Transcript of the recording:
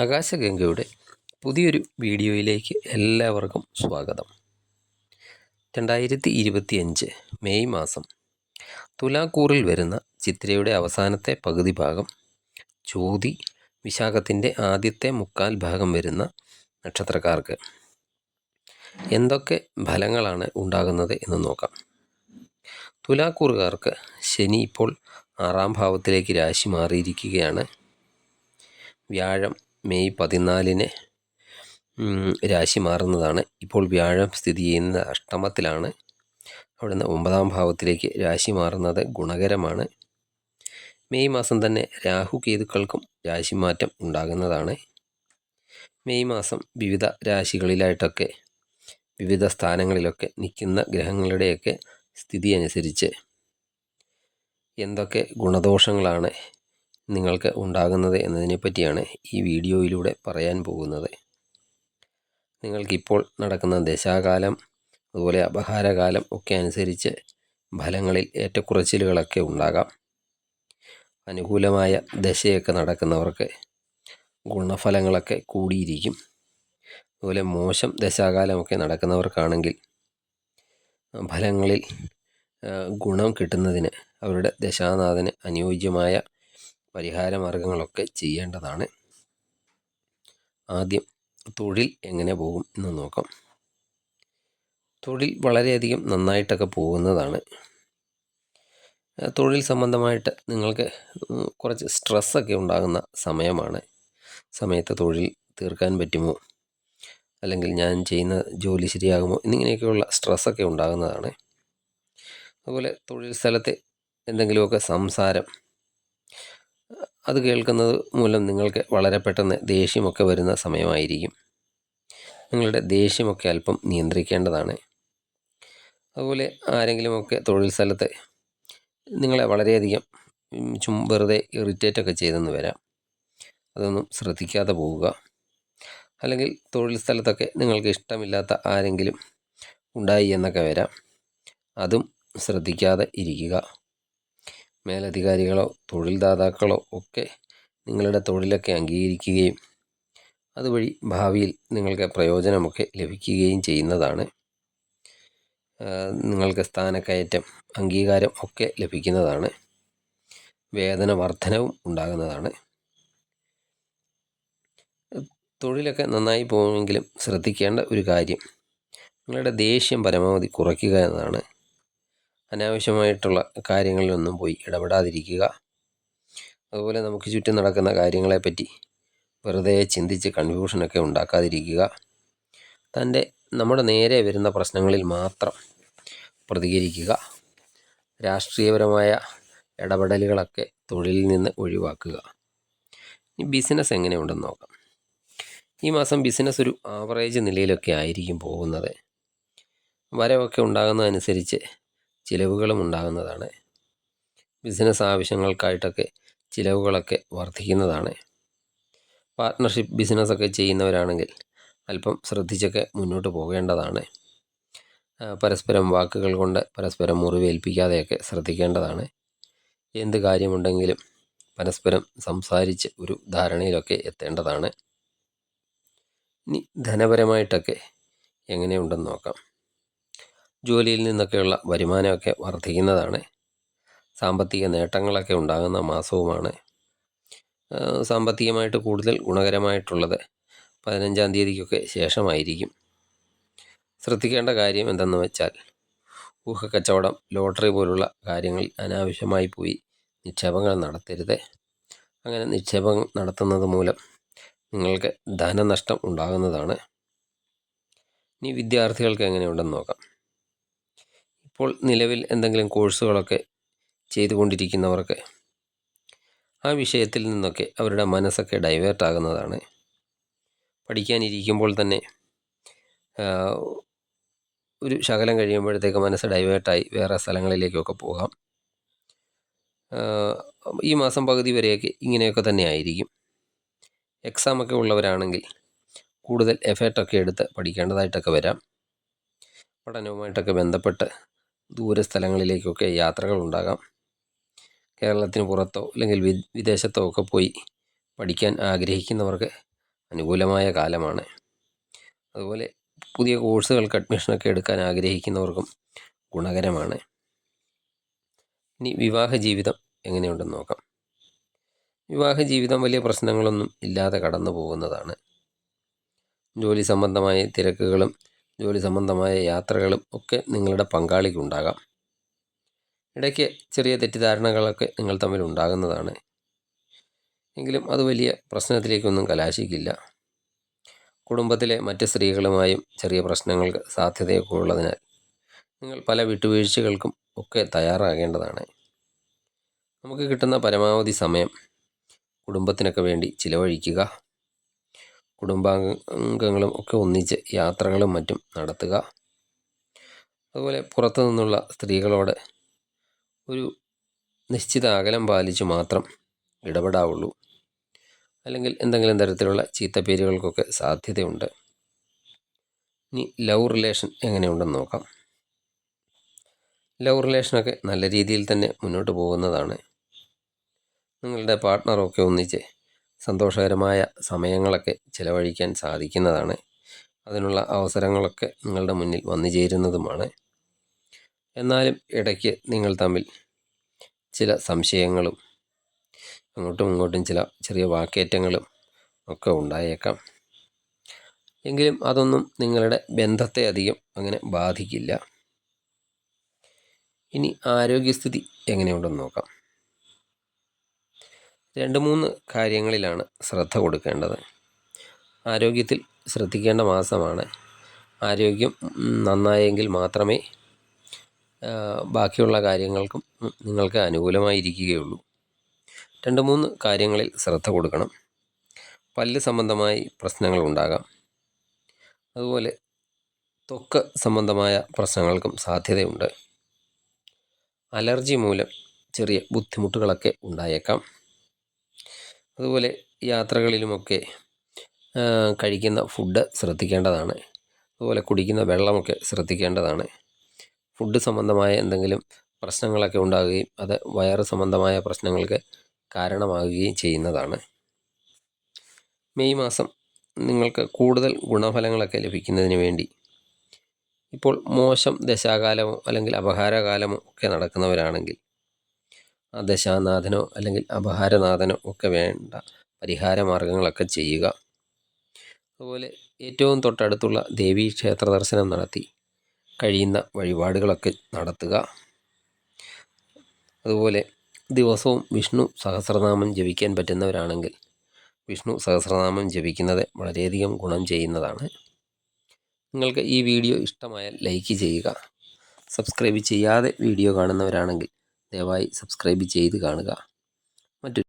ആകാശഗംഗയുടെ പുതിയൊരു വീഡിയോയിലേക്ക് എല്ലാവർക്കും സ്വാഗതം. രണ്ടായിരത്തി ഇരുപത്തിയഞ്ച് മെയ് മാസം. തുലാക്കൂറിൽ വരുന്ന ചിത്രയുടെ അവസാനത്തെ പകുതി ഭാഗം ചോതി വിശാഖത്തിന്റെ ആദ്യത്തെ മുക്കാൽ ഭാഗം വരുന്ന നക്ഷത്രക്കാർക്ക് എന്തൊക്കെ ഫലങ്ങളാണ് ഉണ്ടാകുന്നത് എന്ന് നോക്കാം. തുലാക്കൂറുകാർക്ക് ശനി ഇപ്പോൾ ആറാം ഭാവത്തിലേക്ക് രാശി മാറിയിരിക്കുകയാണ്. വ്യാഴം മെയ് പതിനാലിന് രാശി മാറുന്നതാണ്. ഇപ്പോൾ വ്യാഴം സ്ഥിതി ചെയ്യുന്ന അഷ്ടമത്തിലാണ്. അവിടുന്ന് ഒമ്പതാം ഭാവത്തിലേക്ക് രാശി മാറുന്നത് ഗുണകരമാണ്. മെയ് മാസം തന്നെ രാഹു കേതുക്കൾക്കും രാശിമാറ്റം ഉണ്ടാകുന്നതാണ്. മെയ് മാസം വിവിധ രാശികളിലായിട്ടൊക്കെ വിവിധ സ്ഥാനങ്ങളിലൊക്കെ നിൽക്കുന്ന ഗ്രഹങ്ങളുടെയൊക്കെ സ്ഥിതി അനുസരിച്ച് എന്തൊക്കെ ഗുണദോഷങ്ങളാണ് നിങ്ങൾക്ക് ഉണ്ടാകുന്നത് എന്നതിനെ പറ്റിയാണ് ഈ വീഡിയോയിലൂടെ പറയാൻ പോകുന്നത്. നിങ്ങൾക്കിപ്പോൾ നടക്കുന്ന ദശാകാലം അതുപോലെ അപഹാരകാലം ഒക്കെ അനുസരിച്ച് ഫലങ്ങളിൽ ഏറ്റക്കുറച്ചിലുകളൊക്കെ ഉണ്ടാകാം. അനുകൂലമായ ദശയൊക്കെ നടക്കുന്നവർക്ക് ഗുണഫലങ്ങളൊക്കെ കൂടിയിരിക്കും. അതുപോലെ മോശം ദശാകാലമൊക്കെ നടക്കുന്നവർക്കാണെങ്കിൽ ഫലങ്ങളിൽ ഗുണം കിട്ടുന്നതിന് അവരുടെ ദശാനാഥന് അനുയോജ്യമായ പരിഹാര മാർഗങ്ങളൊക്കെ ചെയ്യേണ്ടതാണ്. ആദ്യം തൊഴിൽ എങ്ങനെ പോകും എന്ന് നോക്കാം. തൊഴിൽ വളരെയധികം നന്നായിട്ടൊക്കെ പോകുന്നതാണ്. തൊഴിൽ സംബന്ധമായിട്ട് നിങ്ങൾക്ക് കുറച്ച് സ്ട്രെസ്സൊക്കെ ഉണ്ടാകുന്ന സമയമാണ്. സമയത്ത് തൊഴിൽ തീർക്കാൻ പറ്റുമോ? അല്ലെങ്കിൽ ഞാൻ ചെയ്യുന്ന ജോലി ശരിയാകുമോ? എന്നിങ്ങനെയൊക്കെയുള്ള സ്ട്രെസ്സൊക്കെ ഉണ്ടാകുന്നതാണ്. അതുപോലെ തൊഴിൽ സ്ഥലത്തെ എന്തെങ്കിലുമൊക്കെ സംസാരം അത് കേൾക്കുന്നത് മൂലം നിങ്ങൾക്ക് വളരെ പെട്ടെന്ന് ദേഷ്യമൊക്കെ വരുന്ന സമയമായിരിക്കും. നിങ്ങളുടെ ദേഷ്യമൊക്കെ അല്പം നിയന്ത്രിക്കേണ്ടതാണ്. അതുപോലെ ആരെങ്കിലുമൊക്കെ തൊഴിൽ സ്ഥലത്ത് നിങ്ങളെ വളരെയധികം ചും വെറുതെ ഇറിറ്റേറ്റൊക്കെ ചെയ്തെന്ന് വരാം. അതൊന്നും ശ്രദ്ധിക്കാതെ പോവുക. അല്ലെങ്കിൽ തൊഴിൽ സ്ഥലത്തൊക്കെ നിങ്ങൾക്ക് ഇഷ്ടമില്ലാത്ത ആരെങ്കിലും ഉണ്ടായി എന്നൊക്കെ വരാം. അതും ശ്രദ്ധിക്കാതെ ഇരിക്കുക. മേലധികാരികളോ തൊഴിൽദാതാക്കളോ ഒക്കെ നിങ്ങളുടെ തൊഴിലൊക്കെ അംഗീകരിക്കുകയും അതുവഴി ഭാവിയിൽ നിങ്ങൾക്ക് പ്രയോജനമൊക്കെ ലഭിക്കുകയും ചെയ്യുന്നതാണ്. നിങ്ങൾക്ക് സ്ഥാനക്കയറ്റം അംഗീകാരം ഒക്കെ ലഭിക്കുന്നതാണ്. വേതന വർധനവും ഉണ്ടാകുന്നതാണ്. തൊഴിലൊക്കെ നന്നായി പോകുമെങ്കിലും ശ്രദ്ധിക്കേണ്ട ഒരു കാര്യം നിങ്ങളുടെ ദേഷ്യം പരമാവധി കുറയ്ക്കുക എന്നതാണ്. അനാവശ്യമായിട്ടുള്ള കാര്യങ്ങളിലൊന്നും പോയി ഇടപെടാതിരിക്കുക. അതുപോലെ നമുക്ക് ചുറ്റും നടക്കുന്ന കാര്യങ്ങളെപ്പറ്റി വെറുതെ ചിന്തിച്ച് കൺഫ്യൂഷനൊക്കെ ഉണ്ടാക്കാതിരിക്കുക. തന്റെ നമ്മുടെ നേരെ വരുന്ന പ്രശ്നങ്ങളിൽ മാത്രം പ്രതികരിക്കുക. രാഷ്ട്രീയപരമായ ഇടപെടലുകളൊക്കെ തൊഴിലിൽ നിന്ന് ഒഴിവാക്കുക. ഈ ബിസിനസ് എങ്ങനെയുണ്ടെന്ന് നോക്കാം. ഈ മാസം ബിസിനസ് ഒരു ആവറേജ് നിലയിലൊക്കെ ആയിരിക്കും പോകുന്നത്. വരവൊക്കെ ഉണ്ടാകുന്നതനുസരിച്ച് ചിലവുകളും ഉണ്ടാകുന്നതാണ്. ബിസിനസ് ആവശ്യങ്ങൾക്കായിട്ടൊക്കെ ചിലവുകളൊക്കെ വർദ്ധിക്കുന്നതാണ്. പാർട്ട്ണർഷിപ്പ് ബിസിനസ്സൊക്കെ ചെയ്യുന്നവരാണെങ്കിൽ അല്പം ശ്രദ്ധിച്ചൊക്കെ മുന്നോട്ട് പോകേണ്ടതാണ്. പരസ്പരം വാക്കുകൾ കൊണ്ട് പരസ്പരം മുറിവേൽപ്പിക്കാതെയൊക്കെ ശ്രദ്ധിക്കേണ്ടതാണ്. എന്ത് കാര്യമുണ്ടെങ്കിലും പരസ്പരം സംസാരിച്ച് ഒരു ധാരണയിലൊക്കെ എത്തേണ്ടതാണ്. ഇനി ധനപരമായിട്ടൊക്കെ എങ്ങനെയുണ്ടെന്ന് നോക്കാം. ജോലിയിൽ നിന്നൊക്കെയുള്ള വരുമാനമൊക്കെ വർദ്ധിക്കുന്നതാണ്. സാമ്പത്തിക നേട്ടങ്ങളൊക്കെ ഉണ്ടാകുന്ന മാസവുമാണ്. സാമ്പത്തികമായിട്ട് കൂടുതൽ ഗുണകരമായിട്ടുള്ളത് പതിനഞ്ചാം തീയതിക്കൊക്കെ ശേഷമായിരിക്കും. ശ്രദ്ധിക്കേണ്ട കാര്യം എന്തെന്ന് വെച്ചാൽ ഊഹക്കച്ചവടം ലോട്ടറി പോലുള്ള കാര്യങ്ങൾ അനാവശ്യമായി പോയി നിക്ഷേപങ്ങൾ നടത്തരുത്. അങ്ങനെ നിക്ഷേപം നടത്തുന്നത് മൂലം നിങ്ങൾക്ക് ധനനഷ്ടം ഉണ്ടാകുന്നതാണ്. ഇനി വിദ്യാർത്ഥികൾക്ക് എങ്ങനെയുണ്ടെന്ന് നോക്കാം. ഇപ്പോൾ നിലവിൽ എന്തെങ്കിലും കോഴ്സുകളൊക്കെ ചെയ്തുകൊണ്ടിരിക്കുന്നവർക്ക് ആ വിഷയത്തിൽ നിന്നൊക്കെ അവരുടെ മനസ്സൊക്കെ ഡൈവേർട്ട് ആകുന്നതാണ്. പഠിക്കാനിരിക്കുമ്പോൾ തന്നെ ഒരു ശകലം കഴിയുമ്പോഴത്തേക്ക് മനസ്സ് ഡൈവേർട്ടായി വേറെ സ്ഥലങ്ങളിലേക്കൊക്കെ പോകാം. ഈ മാസം പകുതി വരെയൊക്കെ ഇങ്ങനെയൊക്കെ തന്നെ ആയിരിക്കും. എക്സാമൊക്കെ ഉള്ളവരാണെങ്കിൽ കൂടുതൽ എഫേർട്ടൊക്കെ എടുത്ത് പഠിക്കേണ്ടതായിട്ടൊക്കെ വരാം. പഠനവുമായിട്ടൊക്കെ ബന്ധപ്പെട്ട് ദൂര സ്ഥലങ്ങളിലേക്കൊക്കെ യാത്രകൾ ഉണ്ടാകാം കേരളത്തിന് പുറത്തോ അല്ലെങ്കിൽ വിദേശത്തോ ഒക്കെ പോയി പഠിക്കാൻ ആഗ്രഹിക്കുന്നവർക്ക് അനുകൂലമായ കാലമാണ്. അതുപോലെ പുതിയ കോഴ്സുകൾക്ക് അഡ്മിഷനൊക്കെ എടുക്കാൻ ആഗ്രഹിക്കുന്നവർക്കും ഗുണകരമാണ്. ഇനി വിവാഹ ജീവിതം എങ്ങനെയുണ്ടെന്ന് നോക്കാം. വിവാഹ ജീവിതം വലിയ പ്രശ്നങ്ങളൊന്നും ഇല്ലാതെ കടന്നു പോകുന്നതാണ് ജോലി സംബന്ധമായ തിരക്കുകളും ജോലി സംബന്ധമായ യാത്രകളും ഒക്കെ നിങ്ങളുടെ പങ്കാളിക്കുണ്ടാകാം ഇടയ്ക്ക് ചെറിയ തെറ്റിദ്ധാരണകളൊക്കെ നിങ്ങൾ തമ്മിൽ ഉണ്ടാകുന്നതാണ്. എങ്കിലും അത് വലിയ പ്രശ്നത്തിലേക്കൊന്നും കലാശിക്കില്ല. കുടുംബത്തിലെ മറ്റ് സ്ത്രീകളുമായും ചെറിയ പ്രശ്നങ്ങൾക്ക് സാധ്യതയൊക്കെ ഉള്ളതിനാൽ നിങ്ങൾ പല വിട്ടുവീഴ്ചകൾക്കും ഒക്കെ തയ്യാറാകേണ്ടതാണ്. നമുക്ക് കിട്ടുന്ന പരമാവധി സമയം കുടുംബത്തിനൊക്കെ വേണ്ടി ചിലവഴിക്കുക. കുടുംബാംഗങ്ങളും ഒക്കെ ഒന്നിച്ച് യാത്രകളും മറ്റും നടത്തുക. അതുപോലെ പുറത്തു നിന്നുള്ള സ്ത്രീകളോട് ഒരു നിശ്ചിത അകലം പാലിച്ചു മാത്രം ഇടപെടാവുള്ളൂ. അല്ലെങ്കിൽ എന്തെങ്കിലും തരത്തിലുള്ള ചീത്തപ്പേരുകൾക്കൊക്കെ സാധ്യതയുണ്ട്. ഇനി ലവ് റിലേഷൻ എങ്ങനെയുണ്ടെന്ന് നോക്കാം. ലവ് റിലേഷനൊക്കെ നല്ല രീതിയിൽ തന്നെ മുന്നോട്ട് പോകുന്നതാണ്. നിങ്ങളുടെ പാർട്ട്ണറൊക്കെ ഒന്നിച്ച് സന്തോഷകരമായ സമയങ്ങളൊക്കെ ചിലവഴിക്കാൻ സാധിക്കുന്നതാണ്. അതിനുള്ള അവസരങ്ങളൊക്കെ നിങ്ങളുടെ മുന്നിൽ വന്നു ചേരുന്നതുമാണ്. എന്നാലും ഇടയ്ക്ക് നിങ്ങൾ തമ്മിൽ ചില സംശയങ്ങളും അങ്ങോട്ടും ഇങ്ങോട്ടും ചില ചെറിയ വാക്കേറ്റങ്ങളും ഒക്കെ ഉണ്ടായേക്കാം. എങ്കിലും അതൊന്നും നിങ്ങളുടെ ബന്ധത്തെ അധികം അങ്ങനെ ബാധിക്കില്ല. ഇനി ആരോഗ്യസ്ഥിതി എങ്ങനെയുണ്ടെന്ന് നോക്കാം. രണ്ട് മൂന്ന് കാര്യങ്ങളിലാണ് ശ്രദ്ധ കൊടുക്കേണ്ടത്. ആരോഗ്യത്തിൽ ശ്രദ്ധിക്കേണ്ട മാസമാണ്. ആരോഗ്യം നന്നായെങ്കിൽ മാത്രമേ ബാക്കിയുള്ള കാര്യങ്ങൾക്കും നിങ്ങൾക്ക് അനുകൂലമായിരിക്കുകയുള്ളൂ. രണ്ട് മൂന്ന് കാര്യങ്ങളിൽ ശ്രദ്ധ കൊടുക്കണം. പല്ല് സംബന്ധമായി പ്രശ്നങ്ങൾ ഉണ്ടാകാം. അതുപോലെ ത്വക്ക് സംബന്ധമായ പ്രശ്നങ്ങൾക്കും സാധ്യതയുണ്ട്. അലർജി മൂലം ചെറിയ ബുദ്ധിമുട്ടുകളൊക്കെ ഉണ്ടായേക്കാം. അതുപോലെ യാത്രകളിലുമൊക്കെ കഴിക്കുന്ന ഫുഡ് ശ്രദ്ധിക്കേണ്ടതാണ്. അതുപോലെ കുടിക്കുന്ന വെള്ളമൊക്കെ ശ്രദ്ധിക്കേണ്ടതാണ്. ഫുഡ് സംബന്ധമായ എന്തെങ്കിലും പ്രശ്നങ്ങളൊക്കെ ഉണ്ടാകുകയും അത് വയറ് സംബന്ധമായ പ്രശ്നങ്ങൾക്ക് കാരണമാകുകയും ചെയ്യുന്നതാണ്. മെയ് മാസം നിങ്ങൾക്ക് കൂടുതൽ ഗുണഫലങ്ങളൊക്കെ ലഭിക്കുന്നതിന് വേണ്ടി ഇപ്പോൾ മോശം ദശാകാലമോ അല്ലെങ്കിൽ അപഹാരകാലമോ ഒക്കെ നടക്കുന്നവരാണെങ്കിൽ ദശാനാഥനോ അല്ലെങ്കിൽ അപഹാരനാഥനോ ഒക്കെ വേണ്ട പരിഹാര മാർഗങ്ങളൊക്കെ ചെയ്യുക. അതുപോലെ ഏറ്റവും തൊട്ടടുത്തുള്ള ദേവീ ക്ഷേത്ര ദർശനം നടത്തി കഴിയുന്ന വഴിപാടുകളൊക്കെ നടത്തുക. അതുപോലെ ദിവസവും വിഷ്ണു സഹസ്രനാമം ജപിക്കാൻ പറ്റുന്നവരാണെങ്കിൽ വിഷ്ണു സഹസ്രനാമം ജപിക്കുന്നത് വളരെയധികം ഗുണം ചെയ്യുന്നതാണ്. നിങ്ങൾക്ക് ഈ വീഡിയോ ഇഷ്ടമായാൽ ലൈക്ക് ചെയ്യുക. സബ്സ്ക്രൈബ് ചെയ്യാതെ വീഡിയോ കാണുന്നവരാണെങ്കിൽ ദയവായി സബ്സ്ക്രൈബ് ചെയ്ത് കാണുക. മറ്റൊരു